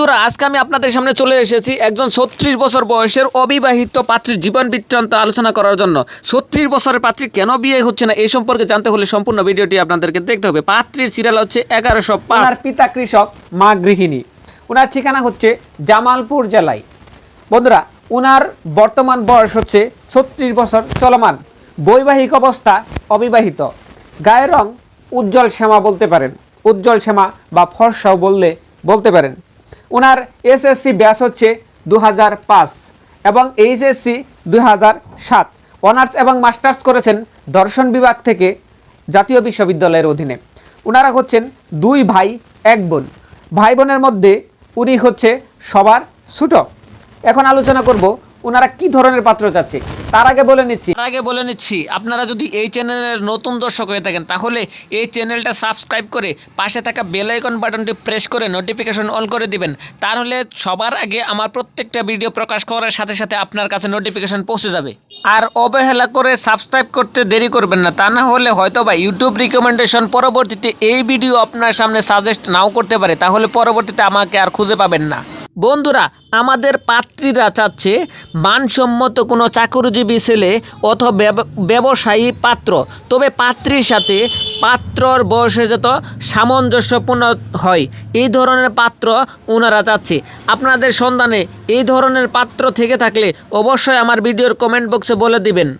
বন্ধুরা, আজকে আমি আপনাদের সামনে চলে এসেছি একজন ছত্রিশ বছর বয়সের অবিবাহিত পাত্রীর জীবন বৃত্তান্ত আলোচনা করার জন্য। ছত্রিশ বছরের পাত্রী কেন বিয়ে হচ্ছে না এই সম্পর্কে জানতে হলে সম্পূর্ণ ভিডিওটি আপনাদেরকে দেখতে হবে। পাত্রীর সিরিয়াল হচ্ছে এগারোশো পাঁচ। পিতা কৃষক, মা গৃহিণী। ওনার ঠিকানা হচ্ছে জামালপুর জেলায়। বন্ধুরা, ওনার বর্তমান বয়স হচ্ছে ছত্রিশ বছর চলমান। বৈবাহিক অবস্থা অবিবাহিত। গায়ের রং উজ্জ্বল শ্যামা বলতে পারেন। উজ্জ্বল শ্যামা বা ফর্সাও বললে বলতে পারেন। ওনার এসএসসি ব্যাস হচ্ছে দু পাঁচ এবং এইচএসসি দু সাত। অনার্স এবং মাস্টার্স করেছেন দর্শন বিভাগ থেকে জাতীয় বিশ্ববিদ্যালয়ের অধীনে। ওনারা হচ্ছেন দুই ভাই, এক বোন। ভাই বোনের মধ্যে উনি হচ্ছে সবার ছোট। এখন আলোচনা করব ওনারা কি ধরনের পাত্র চাচ্ছে? তার আগে বলে নিচ্ছি। তার আগে বলে নিচ্ছি, আপনারা যদি এই চ্যানেলের নতুন দর্শক হয়ে থাকেন, তাহলে এই চ্যানেলটা সাবস্ক্রাইব করে পাশে থাকা বেল আইকন বাটনটি প্রেস করে নোটিফিকেশন অন করে দিবেন। তাহলে সবার আগে আমার প্রত্যেকটা ভিডিও প্রকাশ করার সাথে সাথে আপনার কাছে নোটিফিকেশন পৌঁছে যাবে। আর অবহেলা করে সাবস্ক্রাইব করতে দেরি করবেন না, তা না হলে হয়তো বা ইউটিউব রিকমেন্ডেশন পরবর্তীতে এই ভিডিও আপনার সামনে সাজেস্ট নাও করতে পারে, তাহলে পরবর্তীতে আমাকে আর খুঁজে পাবেন না। বন্ধুরা, আমাদের পাত্রীরা চাচ্ছে মানসম্মত কোনো চাকরিজীবী ছেলে অথবা ব্যব- ব্যবসায়ী পাত্র। তবে পাত্রীর সাথে পাত্রর বয়সে যত সামঞ্জস্যপূর্ণ হয়, এই ধরনের পাত্র ওনারা চাচ্ছে। আপনাদের সন্ধানে এই ধরনের পাত্র থেকে থাকলে অবশ্যই আমার ভিডিওর কমেন্ট বক্সে বলে দিবেন।